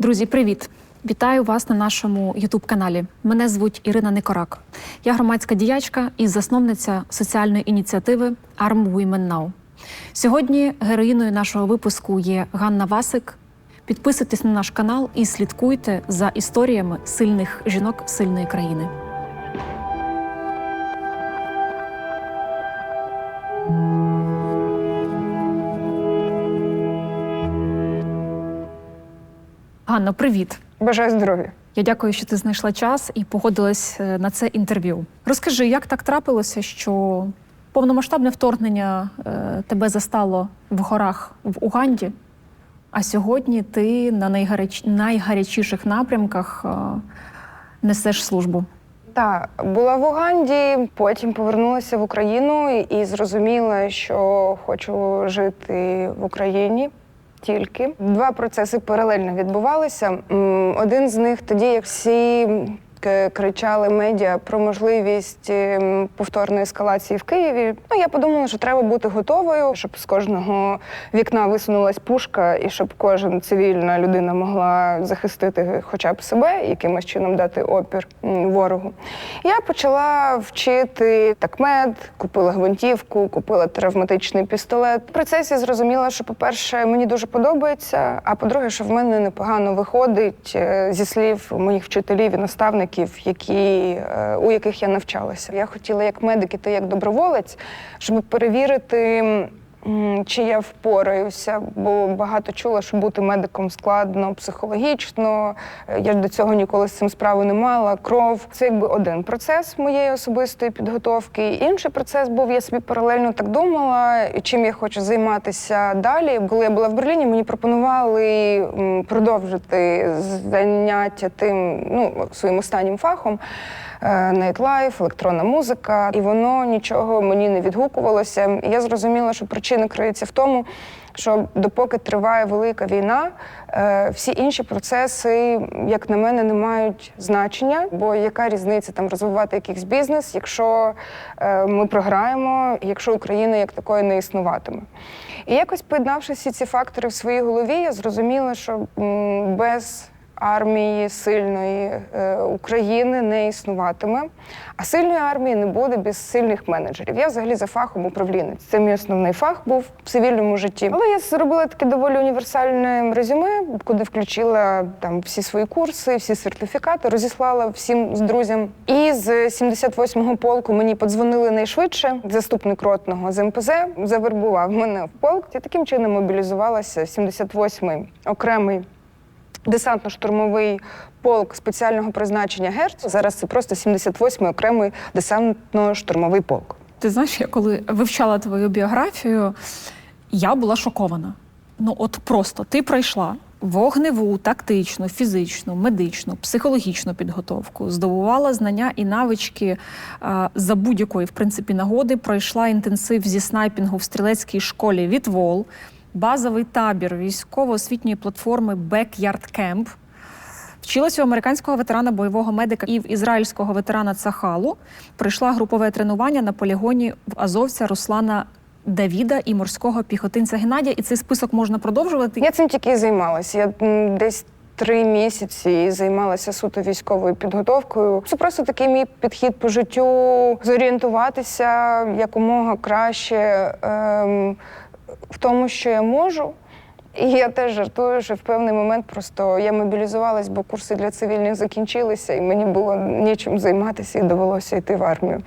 Друзі, привіт! Вітаю вас на нашому youtube каналі Мене звуть Ірина Никорак. Я громадська діячка і засновниця соціальної ініціативи Arm Women Now. Сьогодні героїною нашого випуску є Ганна Васик. Підписуйтесь на наш канал і слідкуйте за історіями сильних жінок сильної країни. Ганна, привіт! Бажаю здоров'я. Я дякую, що ти знайшла час і погодилась е, на це інтерв'ю. Розкажи, як так трапилося, що повномасштабне вторгнення е, тебе застало в горах в Уганді, а сьогодні ти на найгарач... найгарячіших напрямках е, несеш службу. Так, була в Уганді, потім повернулася в Україну і зрозуміла, що хочу жити в Україні. Тільки два процеси паралельно відбувалися. Один з них тоді, як всі кричали медіа про можливість ем, повторної ескалації в Києві. Ну я подумала, що треба бути готовою, щоб з кожного вікна висунулась пушка, і щоб кожен цивільна людина могла захистити хоча б себе, якимось чином дати опір ворогу. Я почала вчити такмед, купила гвинтівку, купила травматичний пістолет. В процесі зрозуміла, що, по-перше, мені дуже подобається. А по-друге, що в мене непогано виходить е, зі слів моїх вчителів і наставників, які, е, у яких я навчалася. Я хотіла як медик іти як доброволець, щоб перевірити. Чи я впораюся, бо багато чула, що бути медиком складно психологічно. Е, Я ж до цього ніколи з цим справи не мала. Кров це якби один процес моєї особистої підготовки. Інший процес був, я собі паралельно так думала, чим я хочу займатися далі. Коли я була в Берліні, мені пропонували продовжити заняття тим ну, своїм останнім фахом. Найтлайф, електронна музика, і воно нічого мені не відгукувалося. Я зрозуміла, що причина криється в тому, що допоки триває велика війна, е, всі інші процеси, як на мене, не мають значення. Бо яка різниця там розвивати якийсь бізнес, якщо е, ми програємо, якщо Україна як такої не існуватиме? І якось поєднавши всі ці фактори в своїй голові, я зрозуміла, що без армії сильної е, України не існуватиме, а сильної армії не буде без сильних менеджерів. Я взагалі за фахом управлінець. Це мій основний фах був в цивільному житті. Але я зробила таке доволі універсальне резюме, куди включила там всі свої курси, всі сертифікати, розіслала всім з друзям. І з 78-го полку мені подзвонили найшвидше. Заступник ротного з МПЗ завербував мене в полк. Я таким чином мобілізувалася. 78-й окремий десантно-штурмовий полк спеціального призначення ГЕРЦ. Зараз це просто 78-й окремий десантно-штурмовий полк. Ти знаєш, я коли вивчала твою біографію, я була шокована. Ну, от просто ти пройшла вогневу, тактичну, фізичну, медичну, психологічну підготовку, здобувала знання і навички а, за будь-якої, в принципі, нагоди. Пройшла інтенсив зі снайпінгу в стрілецькій школі Вітвол, базовий табір військово-освітньої платформи Backyard Camp. Вчилась у американського ветерана бойового медика і в ізраїльського ветерана Цахалу. Пройшла групове тренування на полігоні в азовця Руслана Давіда і морського піхотинця Геннадія. І цей список можна продовжувати. Я цим тільки займалася. Я десь три місяці займалася суто військовою підготовкою. Це просто такий мій підхід по життю зорієнтуватися якомога краще ем, в тому, що я можу. І я теж жартую, що в певний момент просто я мобілізувалась, бо курси для цивільних закінчилися, і мені було нічим займатися, і довелося йти в армію.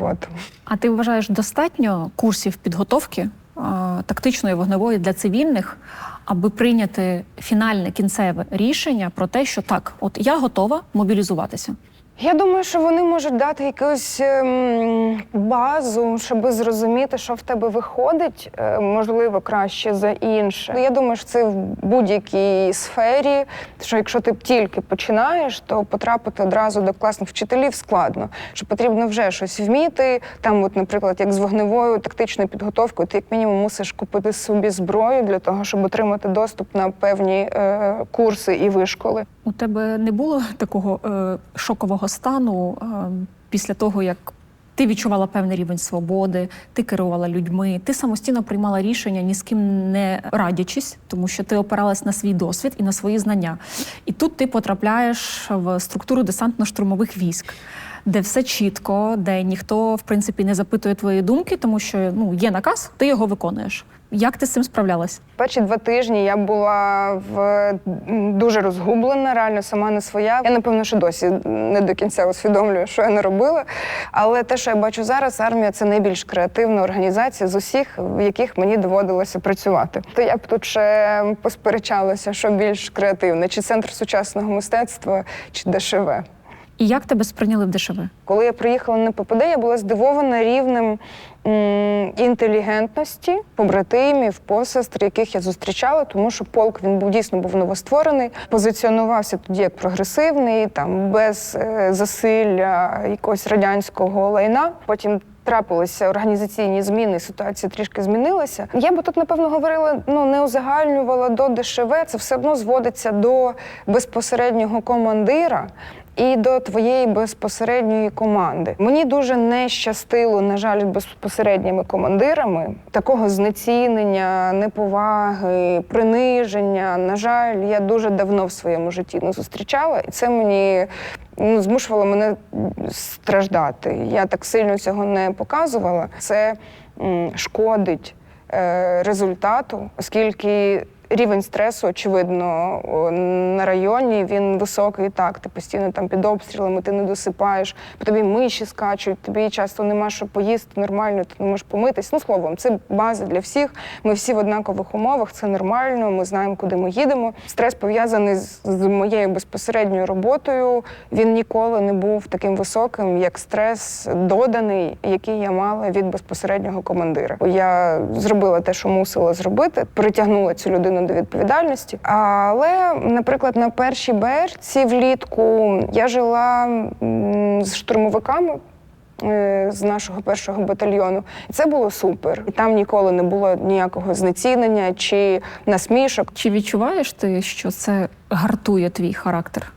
От. А ти вважаєш достатньо курсів підготовки а, тактичної вогневої для цивільних, аби прийняти фінальне кінцеве рішення про те, що так, от я готова мобілізуватися. Я думаю, що вони можуть дати якусь ем, базу, щоб зрозуміти, що в тебе виходить, е, можливо, краще за інше. Я думаю, що це в будь-якій сфері. Що якщо ти тільки починаєш, то потрапити одразу до класних вчителів складно. Що потрібно вже щось вміти. Там, от, наприклад, як з вогневою тактичною підготовкою, ти як мінімум мусиш купити собі зброю для того, щоб отримати доступ на певні е, курси і вишколи. У тебе не було такого е, шокового стану е, після того, як Ти відчувала певний рівень свободи, ти керувала людьми, ти самостійно приймала рішення, ні з ким не радячись, тому що ти опиралась на свій досвід і на свої знання. І тут ти потрапляєш в структуру десантно-штурмових військ. Де все чітко, де ніхто в принципі не запитує твої думки, тому що ну є наказ, ти його виконуєш. Як ти з цим справлялась? Перші два тижні я була в дуже розгублена, реально сама не своя. Я напевно, що досі не до кінця усвідомлюю, що я не робила. Але те, що я бачу зараз, армія це найбільш креативна організація з усіх, в яких мені доводилося працювати. То я б тут ще посперечалася, що більш креативне, чи центр сучасного мистецтва, чи ДШВ. І як тебе сприйняли в ДШВ? Коли я приїхала на ППД, я була здивована рівнем інтелігентності побратимів, посестр, яких я зустрічала, тому що полк він був дійсно був новостворений, позиціонувався тоді як прогресивний, там без е, засилля якогось радянського лайна. Потім трапилися організаційні зміни, ситуація трішки змінилася. Я би тут, напевно, говорила, ну не узагальнювала до ДШВ. Це все одно зводиться до безпосереднього командира і до твоєї безпосередньої команди. Мені дуже не щастило, на жаль, безпосередніми командирами такого знецінення, неповаги, приниження. На жаль, я дуже давно в своєму житті не зустрічала, і це мені ну, змушувало мене страждати. Я так сильно цього не показувала. Це м, шкодить е, результату, оскільки рівень стресу, очевидно, на районі він високий. Так, ти постійно там під обстрілами, ти не досипаєш, по тобі миші скачуть, тобі часто нема що поїсти нормально, ти не можеш помитись. Ну, словом, це база для всіх. Ми всі в однакових умовах, це нормально. Ми знаємо, куди ми їдемо. Стрес пов'язаний з, з моєю безпосередньою роботою. Він ніколи не був таким високим, як стрес доданий, який я мала від безпосереднього командира. Я зробила те, що мусила зробити, притягнула цю людину до відповідальності. Але, наприклад, на першій берці влітку я жила з штурмовиками. е, З нашого першого батальйону, і це було супер. І там ніколи не було ніякого знецінення чи насмішок. Чи відчуваєш ти, що це гартує твій характер?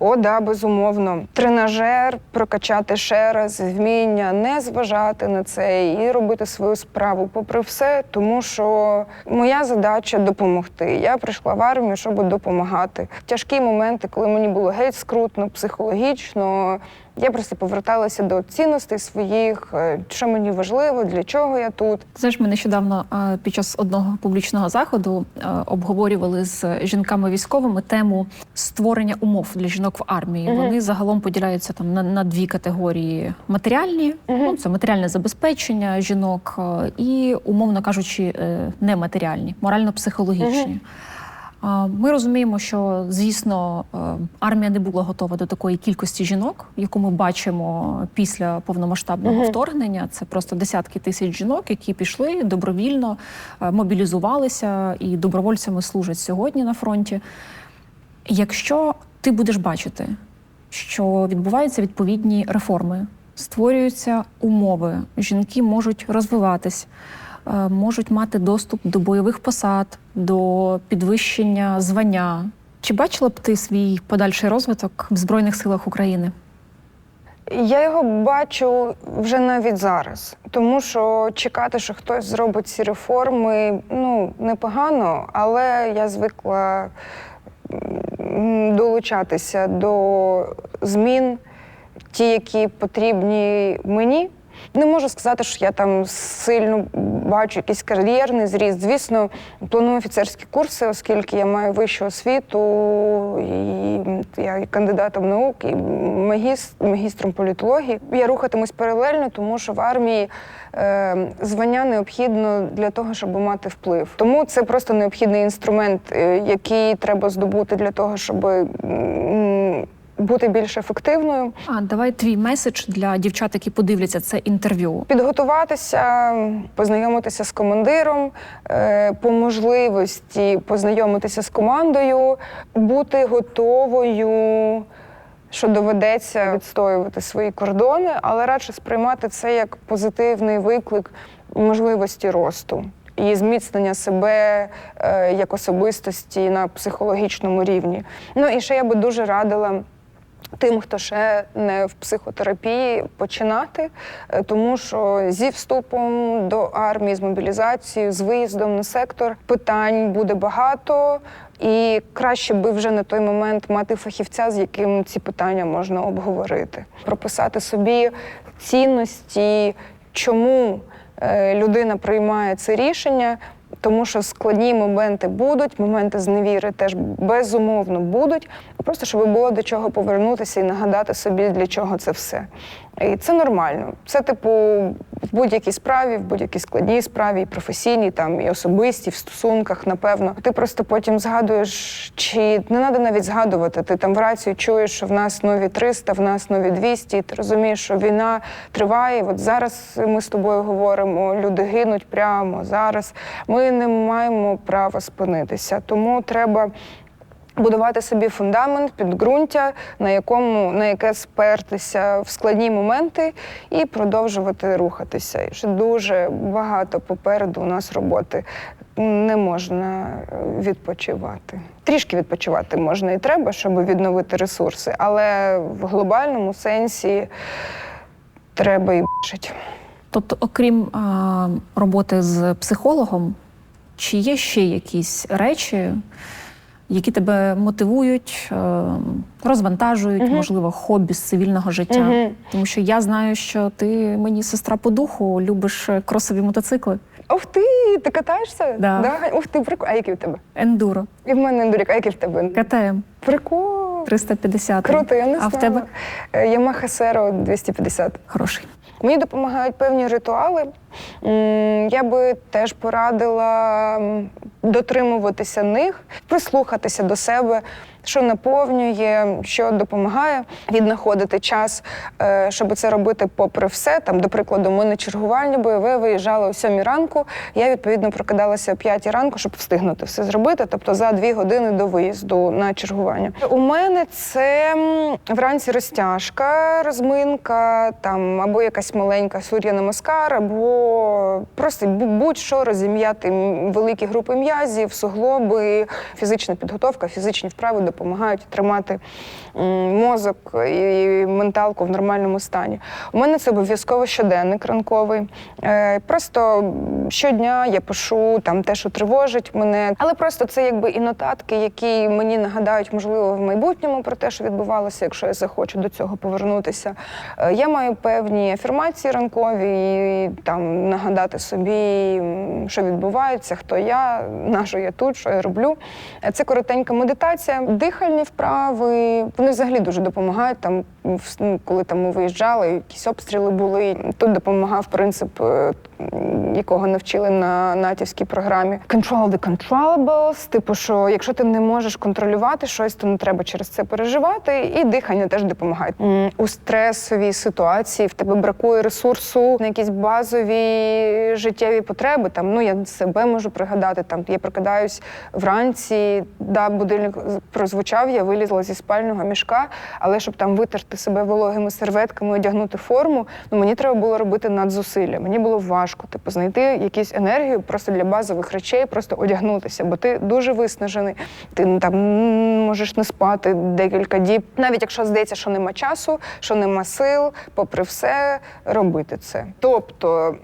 О, да, безумовно. Тренажер прокачати ще раз, вміння не зважати на це і робити свою справу, попри все, тому що моя задача допомогти. Я прийшла в армію, щоб допомагати. Тяжкі моменти, коли мені було геть скрутно, психологічно. Я просто поверталася до цінностей своїх, е, що мені важливо, для чого я тут. Знаєш, ми нещодавно е, під час одного публічного заходу е, обговорювали з жінками військовими тему створення умов для жінок в армії. Мгм. Вони загалом поділяються там на, на дві категорії: матеріальні, ну це матеріальне забезпечення жінок, і умовно кажучи, нематеріальні, морально-психологічні. А, Ми розуміємо, що звісно е, армія не була готова до такої кількості жінок, яку ми бачимо після повномасштабного вторгнення. Це просто десятки тисяч жінок, які пішли добровільно, е, мобілізувалися і добровольцями служать сьогодні на фронті. Якщо ти будеш бачити, що відбуваються відповідні реформи, створюються умови, жінки можуть розвиватись, можуть мати доступ до бойових посад, до підвищення звання. Чи бачила б ти свій подальший розвиток в Збройних силах України? Я його бачу вже навіть зараз, тому що чекати, що хтось зробить ці реформи, ну непогано, але я звикла долучатися до змін, ті, які потрібні мені. Не можу сказати, що я там сильно бачу якийсь кар'єрний зріст. Звісно, планую офіцерські курси, оскільки я маю вищу освіту, і я кандидатом наук, і магіст, магістром політології. Я рухатимусь паралельно, тому що в армії е, звання необхідно для того, щоб мати вплив. Тому це просто необхідний інструмент, е, який треба здобути для того, щоб бути більш ефективною. А давай твій меседж для дівчат, які подивляться це інтерв'ю. Підготуватися, познайомитися з командиром, е, по можливості познайомитися з командою, бути готовою, що доведеться відстоювати свої кордони, але радше сприймати це як позитивний виклик можливості росту і зміцнення себе е, як особистості на психологічному рівні. Ну і ще я би дуже радила Тим, хто ще не в психотерапії, починати, е, тому що зі вступом до армії, з мобілізацією, з виїздом на сектор питань буде багато, і краще би вже на той момент мати фахівця, з яким ці питання можна обговорити, прописати собі цінності, чому е, людина приймає це рішення. Тому що складні моменти будуть, моменти зневіри теж безумовно будуть. Просто щоб було до чого повернутися і нагадати собі, для чого це все. І це нормально. Це, типу, в будь-якій справі, в будь-якій складній справі, і професійній, там, і особистій, в стосунках, напевно. Ти просто потім згадуєш, чи не треба навіть згадувати. Ти там в рацію чуєш, що в нас нові 300, в нас нові 200, і ти розумієш, що війна триває. От зараз ми з тобою говоримо, люди гинуть прямо зараз. Ми не маємо права спинитися. Тому треба будувати собі фундамент, підґрунтя, на якому на яке спертися в складні моменти і продовжувати рухатися. І ще дуже багато попереду у нас роботи. Не можна е, відпочивати. Трішки відпочивати можна і треба, щоб відновити ресурси, але в глобальному сенсі треба і бачить. Тобто, окрім а, роботи з психологом, чи є ще якісь речі, які тебе мотивують, е, розвантажують, Мгм. можливо, хобі з цивільного життя? Мгм. Тому що я знаю, що ти мені сестра по духу, любиш кросові мотоцикли, Ух ти, ти катаєшся? Да. Ух ти, прикол. А який в тебе? ендуро, І в мене ендурік, а який в тебе? КТМ Прикол. 350. Круто, я не А в тебе Yamaha Sero 250. хороший. Мені допомагають певні ритуали. Я би теж порадила дотримуватися них, прислухатися до себе, що наповнює, що допомагає віднаходити час, е, щоб це робити попри все. Там, до прикладу, ми на чергування бойове виїжджали о 7 ранку. Я відповідно прокидалася о 5 ранку, щоб встигнути все зробити, тобто за дві години до виїзду на чергування. У мене це вранці розтяжка, розминка, там або якась маленька сур'я намаскар, або просто будь-що розім'яти великі групи м'язів, суглоби, фізична підготовка, фізичні вправи допомагають тримати мозок і менталку в нормальному стані. У мене це обов'язково щоденник ранковий. Е, Просто щодня я пишу там те, що тривожить мене, але просто це якби і нотатки, які мені нагадають, можливо, в майбутньому про те, що відбувалося, якщо я захочу до цього повернутися. Е, Я маю певні афірмації ранкові, і, там нагадати собі, що відбувається, хто я, на що я тут, що я роблю. Е, Це коротенька медитація, дихальні вправи. Вони взагалі дуже допомагають. Там, ну, коли там ми виїжджали, якісь обстріли були. Тут допомагав принцип, е, якого навчили на натівській програмі. Control the controllables. Типу, що якщо ти не можеш контролювати щось, то не треба через це переживати. І дихання теж допомагає. У стресовій ситуації в тебе бракує ресурсу на якісь базові життєві потреби. Там ну я себе можу пригадати. Там я прокидаюсь вранці, да, будильник прозвучав, я вилізла зі спального мішка, але щоб там витерти себе вологими серветками, одягнути форму, ну мені треба було робити надзусилля. Мені було важко, типу, знайти якусь енергію просто для базових речей, просто одягнутися, бо ти дуже виснажений. Ти ну, там можеш не спати декілька діб, навіть якщо здається, що нема часу, що нема сил, попри все робити це. Тобто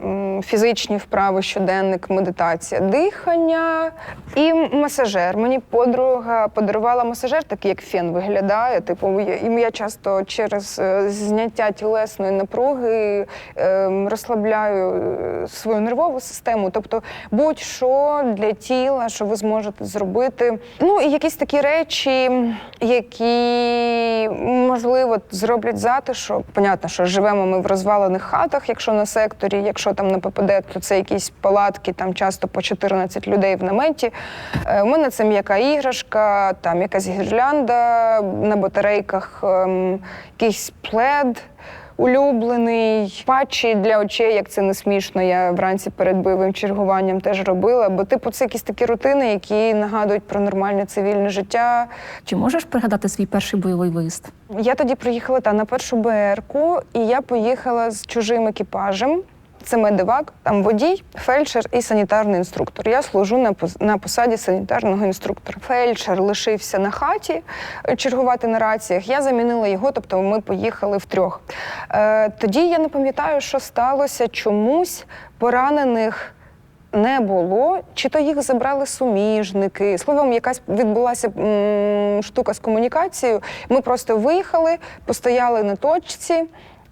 фізичні вправи, щоденник, медитація, дихання і масажер. Мені подруга подарувала масажер, такий як фен виглядає. Типу, і я часто через е, зняття тілесної напруги е, розслабляю е, свою нервову систему. Тобто, будь-що для тіла, що ви зможете зробити. Ну і якісь такі речі, які можливо зроблять затишок. Понятно, що живемо ми в розвалених хатах, якщо на секторі, якщо там на ППД, то це якісь палатки, там часто по 14 людей в наметі. Е, У мене це м'яка іграшка, там якась гірлянда на батарейках, ем, якийсь плед. Улюблений патчі для очей, як це не смішно. Я вранці перед бойовим чергуванням теж робила. Бо, типу, це якісь такі рутини, які нагадують про нормальне цивільне життя. Чи можеш пригадати свій перший бойовий виїзд? Я тоді приїхала та на першу БРку, і я поїхала з чужим екіпажем. Це медивак, там водій, фельдшер і санітарний інструктор. Я служу на на посаді санітарного інструктора. Фельдшер лишився на хаті е, чергувати на раціях. Я замінила його, тобто ми поїхали втрьох. Е, тоді я не пам'ятаю, що сталося чомусь поранених не було, чи то їх забрали суміжники. Словом, якась відбулася м, штука з комунікацією. Ми просто виїхали, постояли на точці.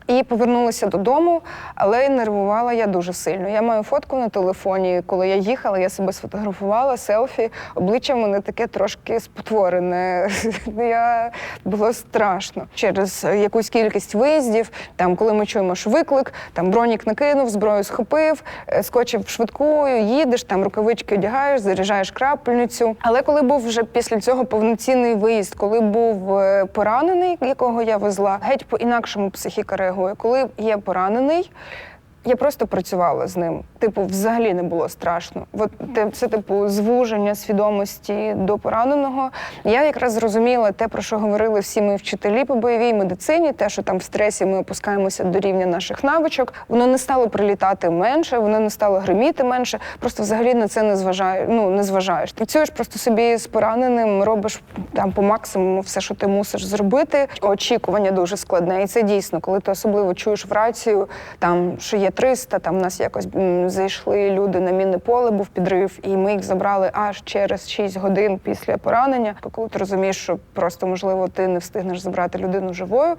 І повернулася додому, але нервувала я дуже сильно. Я маю фотку на телефоні. Коли я їхала, я себе сфотографувала, селфі. Обличчя в мене таке трошки спотворене. Я було страшно через якусь кількість виїздів. Там, коли ми чуємо, що виклик, там бронік накинув, зброю схопив, е, скочив швидкою, їдеш, там рукавички одягаєш, заряджаєш крапельницю. Але коли був вже після цього повноцінний виїзд, коли був е, поранений, якого я везла, геть по-інакшому психіка реагує. Коли є поранений, я просто працювала з ним. Типу, взагалі не було страшно. От це типу звуження свідомості до пораненого. Я якраз зрозуміла те, про що говорили всі мої вчителі по бойовій медицині, те, що там в стресі ми опускаємося до рівня наших навичок. Воно не стало прилітати менше, воно не стало гриміти менше. Просто взагалі на це не зважає. Ну не зважаєш. Працюєш просто собі з пораненим, робиш там по максимуму все, що ти мусиш зробити. Очікування дуже складне, і це дійсно, коли ти особливо чуєш в рацію, там що є 300, там у нас якось зайшли люди на мінне поле, був підрив, і ми їх забрали аж через 6 годин після поранення. Коли ти розумієш, що просто можливо ти не встигнеш забрати людину живою,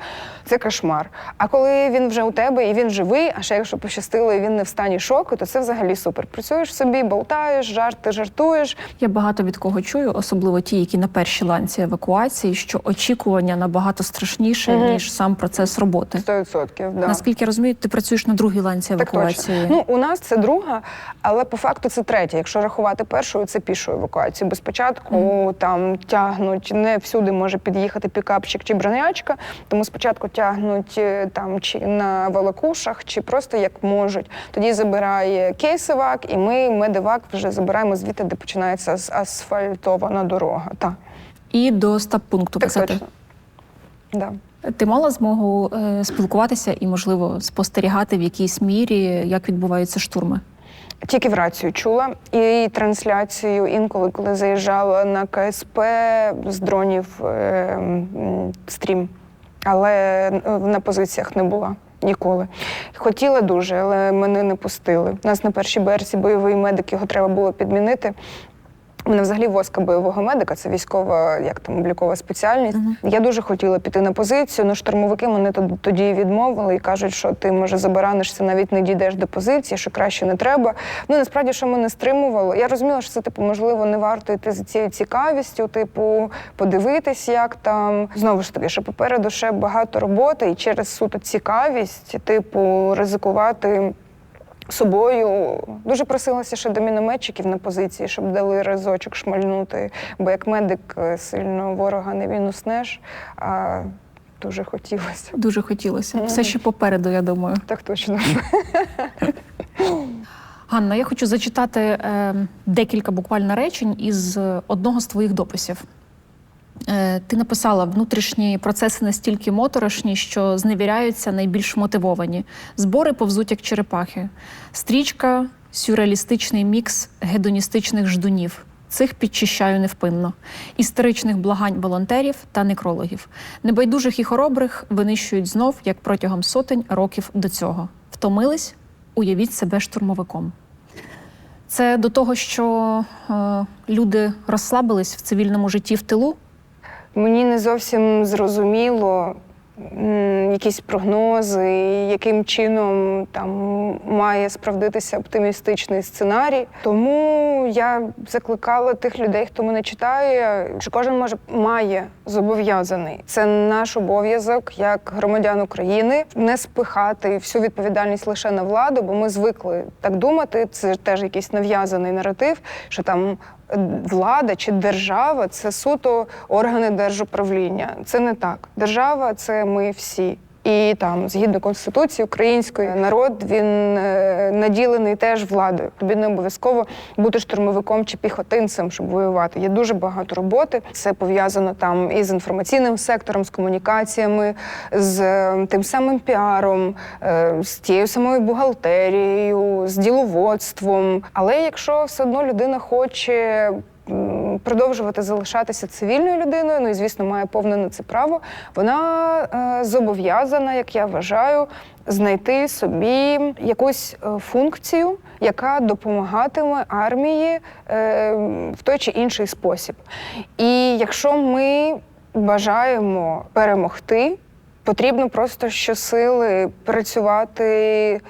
це кошмар. А коли він вже у тебе і він живий, а ще якщо пощастило, і він не в стані шоку, то це взагалі супер. Працюєш собі, болтаєш, жарти, жартуєш. Я багато від кого чую, особливо ті, які на першій ланці евакуації, що очікування набагато страшніше Мгм. ніж сам процес роботи. 100%, да. Наскільки я розумію, ти працюєш на другій ланці Так евакуації. точно. Ну, у нас це друга, але по факту це третя. Якщо рахувати першою, це пішу евакуацію. Бо спочатку там тягнуть не всюди може під'їхати пікапчик чи бронячка, тому спочатку тягнуть е, там чи на волокушах, чи просто як можуть. Тоді забирає кейсивак, і ми медивак вже забираємо звідти, де починається асфальтована дорога. Так, І до стаб-пункту так писати. точно. Да. Ти мала змогу е, спілкуватися і, можливо, спостерігати в якійсь мірі, як відбуваються штурми? Тільки в рацію чула і трансляцію інколи, коли заїжджала на КСП з дронів е, стрім, але на позиціях не була ніколи. Хотіла дуже, але мене не пустили. Нас на першій берсі бойовий медик, його треба було підмінити. У мене взагалі воска бойового медика, це військова, як там облікова спеціальність. Мгм. Я дуже хотіла піти на позицію, але штурмовики мене тод- тоді відмовили і кажуть, що ти може забаранишся, навіть не дійдеш до позиції, що краще не треба. Ну насправді, що мене стримувало. Я розуміла, що це типу, можливо, не варто йти за цією цікавістю, типу, подивитись, як там знову ж таки, що попереду ще багато роботи, і через суто цікавість, типу, ризикувати. Собою дуже просилася ще до мінометчиків на позиції, щоб дали разочок шмальнути. Бо як медик е, сильно ворога не вінуснеш, а дуже хотілося. Дуже хотілося. Все ще попереду, я думаю. Так точно. Ганна, я хочу зачитати е, декілька буквально речень із одного з твоїх дописів. Е, ти написала: внутрішні процеси настільки моторошні, що зневіряються найбільш мотивовані. Збори повзуть як черепахи. Стрічка сюрреалістичний мікс гедоністичних ждунів. Цих підчищаю невпинно, істеричних благань волонтерів та некрологів. Небайдужих і хоробрих винищують знов, як протягом сотень років до цього. Втомились? Уявіть себе штурмовиком. Це до того, що е, люди розслабились в цивільному житті в тилу. Мені не зовсім зрозуміло якісь прогнози, яким чином там має справдитися оптимістичний сценарій. Тому я закликала тих людей, хто мене читає, що кожен може має зобов'язаний. Це наш обов'язок як громадян України не спихати всю відповідальність лише на владу, бо ми звикли так думати. Це теж якийсь нав'язаний наратив, що там влада чи держава це суто органи держуправління. Це не так. Держава це ми всі. І там, згідно конституції української, народ він е, наділений теж владою. Тобі не обов'язково бути штурмовиком чи піхотинцем, щоб воювати. Є дуже багато роботи. Це пов'язано там із інформаційним сектором, з комунікаціями, з е, тим самим піаром, е, з тією самою бухгалтерією, з діловодством. Але якщо все одно людина хоче. Продовжувати залишатися цивільною людиною, ну і звісно, має повне на це право. Вона е, зобов'язана, як я вважаю, знайти собі якусь е, функцію, яка допомагатиме армії е, в той чи інший спосіб. І якщо ми бажаємо перемогти, потрібно просто щосили працювати.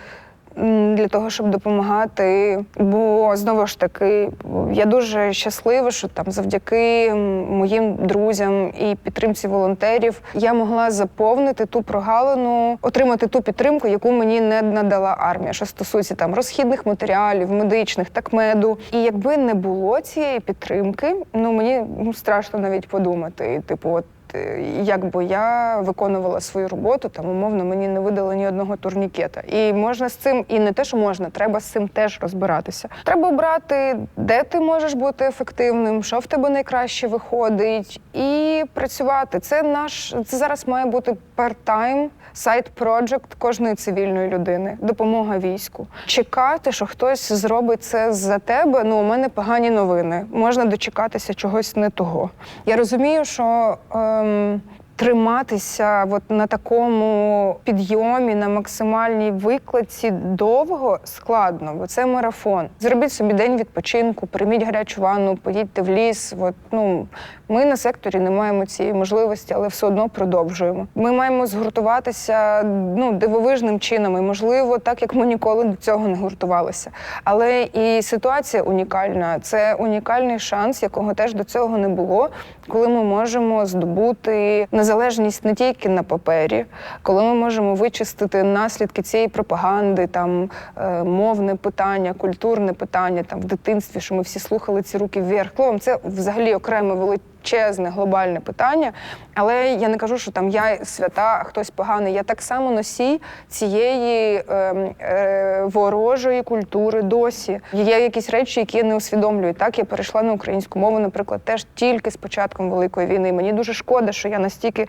Для того щоб допомагати, бо знову ж таки я дуже щаслива, що там завдяки моїм друзям і підтримці волонтерів я могла заповнити ту прогалину, отримати ту підтримку, яку мені не надала армія, що стосується там розхідних матеріалів, медичних, такмеду. І якби не було цієї підтримки, ну мені ну, страшно навіть подумати. Типу, от е, як я виконувала свою роботу, там умовно мені не видали ні одного турнікета. І можна з цим, і не те, що можна, треба з цим теж розбиратися. Треба обрати, де ти можеш бути ефективним, що в тебе найкраще виходить, і працювати. Це наш це зараз має бути part-time сайт проджект кожної цивільної людини, допомога війську. Чекати, що хтось зробить це за тебе. Ну, у мене погані новини. Можна дочекатися чогось не того. Я розумію, що. Ем, Триматися от на такому підйомі, на максимальній викладці довго складно, бо це марафон. Зробіть собі день відпочинку, прийміть гарячу ванну, поїдьте в ліс. От, ну, ми на секторі не маємо цієї можливості, але все одно продовжуємо. Ми маємо згуртуватися ну, дивовижним чином, і можливо, так як ми ніколи до цього не гуртувалися. Але і ситуація унікальна. Це унікальний шанс, якого теж до цього не було, коли ми можемо здобути незалежність не тільки на папері, коли ми можемо вичистити наслідки цієї пропаганди, там е, мовне питання, культурне питання там в дитинстві, що ми всі слухали ці руки вверх. Словом, це взагалі окреме величезне глобальне питання. Але я не кажу, що там я свята, а хтось поганий. Я так само носій цієї е, е, ворожої культури досі. Є якісь речі, які я не усвідомлюю. Так, я перейшла на українську мову, наприклад, теж тільки з початком Великої війни. Мені дуже шкода, що я настільки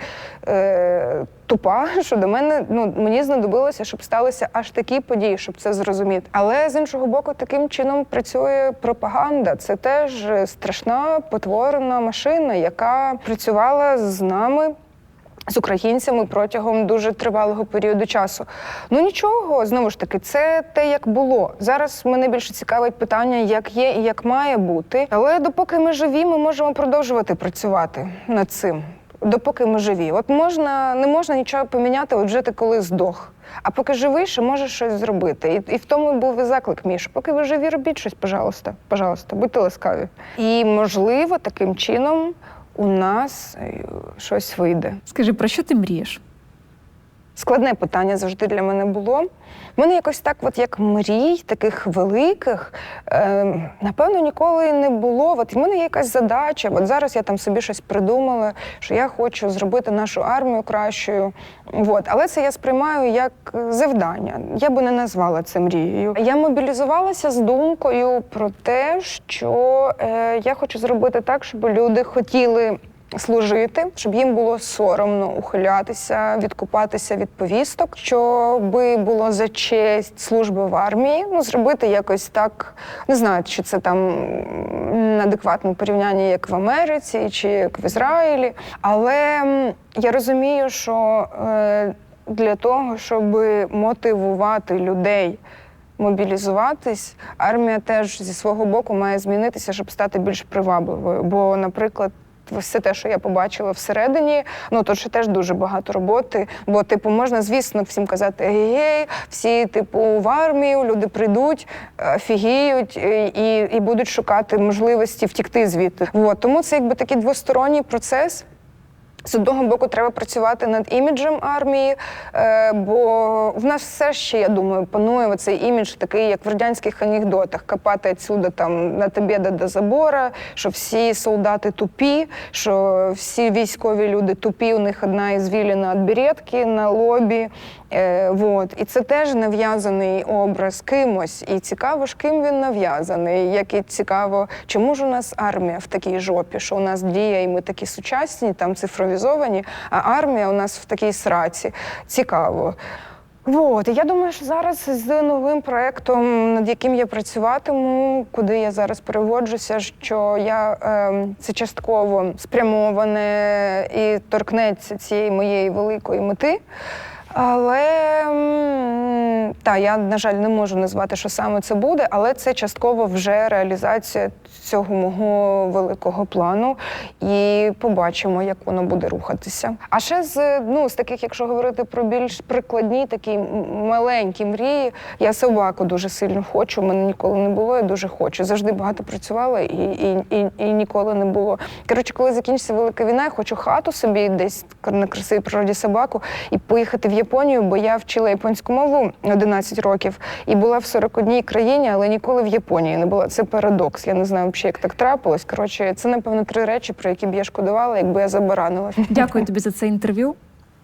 е, тупа, що до мене ну мені знадобилося, щоб сталися аж такі події, щоб це зрозуміти. Але з іншого боку, таким чином працює пропаганда. Це теж страшна потворена машина, яка працювала з нами. З українцями протягом дуже тривалого періоду часу. Ну нічого, знову ж таки, це те, як було. Зараз мене більше цікавить питання, як є і як має бути. Але допоки ми живі, ми можемо продовжувати працювати над цим. Допоки ми живі. От можна, не можна нічого поміняти, от жити коли здох. А поки живий, ще можеш щось зробити. І, і в тому був і заклик Міш. Поки ви живі, робіть щось, пожалуйста. Пожалуйста, будьте ласкаві. І можливо, таким чином у нас е, щось вийде. Скажи, про що ти мрієш? Складне питання завжди для мене було. У мене якось так, от як мрій, таких великих, е, напевно, ніколи не було. От в мене є якась задача. От зараз я там собі щось придумала, що я хочу зробити нашу армію кращою. От. Але це я сприймаю як завдання. Я би не назвала це мрією. Я мобілізувалася з думкою про те, що е, я хочу зробити так, щоб люди хотіли служити, щоб їм було соромно ухилятися, відкупатися від повісток, щоб було за честь служби в армії. Ну, зробити якось так, не знаю, чи це там адекватне порівняння, як в Америці, чи як в Ізраїлі. Але я розумію, що е, для того, щоб мотивувати людей. Мобілізуватись, армія теж зі свого боку має змінитися, щоб стати більш привабливою. Бо, наприклад, все те, що я побачила всередині, ну то ще теж дуже багато роботи. Бо, типу, можна, звісно, всім казати гей, всі, типу, в армію, люди прийдуть, фігіють і, і будуть шукати можливості втікти звідти. От. Тому це якби такий двосторонній процес. З одного боку, треба працювати над іміджем армії, е, бо в нас все ще, я думаю, панує цей імідж, такий, як в радянських анекдотах, копати отсюда там на тебе до забора, що всі солдати тупі, що всі військові люди тупі, у них одна ізвіліна від беретки на лобі. Е, вот. І це теж нав'язаний образ кимось. І цікаво ж, ким він нав'язаний. Як і цікаво, чому ж у нас армія в такій жопі, що у нас діє, і ми такі сучасні, там цифровізовані, а армія у нас в такій сраці. Цікаво. Вот. І я думаю, що зараз з новим проєктом, над яким я працюватиму, куди я зараз переводжуся, що я е, це частково спрямоване і торкнеться цієї моєї великої мети. Але та я, на жаль, не можу назвати, що саме це буде, але це частково вже реалізація цього мого великого плану. І побачимо, як воно буде рухатися. А ще з ну з таких, якщо говорити про більш прикладні, такі маленькі мрії, я собаку дуже сильно хочу. Мене ніколи не було, я дуже хочу. Завжди багато працювала і, і, і, і ніколи не було. Коротше, коли закінчиться велика війна, я хочу хату собі десь на красивій природі собаку і поїхати в Японію, бо я вчила японську мову 11 років і була в 41 країні, але ніколи в Японії не була. Це парадокс. Я не знаю, взагалі, як так трапилось. Коротше, це напевно три речі, про які б я шкодувала, якби я забаранила. Дякую тобі за це інтерв'ю.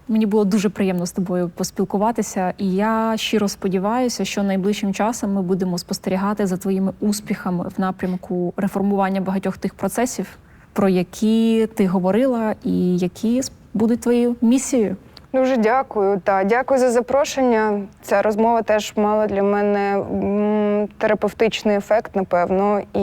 Мені було дуже приємно з тобою поспілкуватися, і я щиро сподіваюся, що найближчим часом ми будемо спостерігати за твоїми успіхами в напрямку реформування багатьох тих процесів, про які ти говорила, і які будуть твоєю місією. Дуже дякую. Та дякую за запрошення. Ця розмова теж мала для мене терапевтичний ефект, напевно. І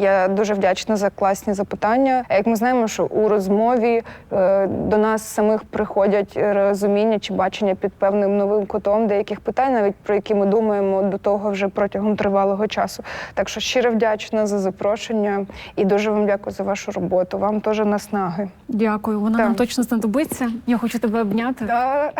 я дуже вдячна за класні запитання. А Як ми знаємо, що у розмові е, до нас самих приходять розуміння чи бачення під певним новим кутом деяких питань, навіть про які ми думаємо до того вже протягом тривалого часу. Так що щиро вдячна за запрошення і дуже вам дякую за вашу роботу. Вам теж наснаги. Дякую, вона Так. нам точно знадобиться. Я хочу тебе обняти. Та...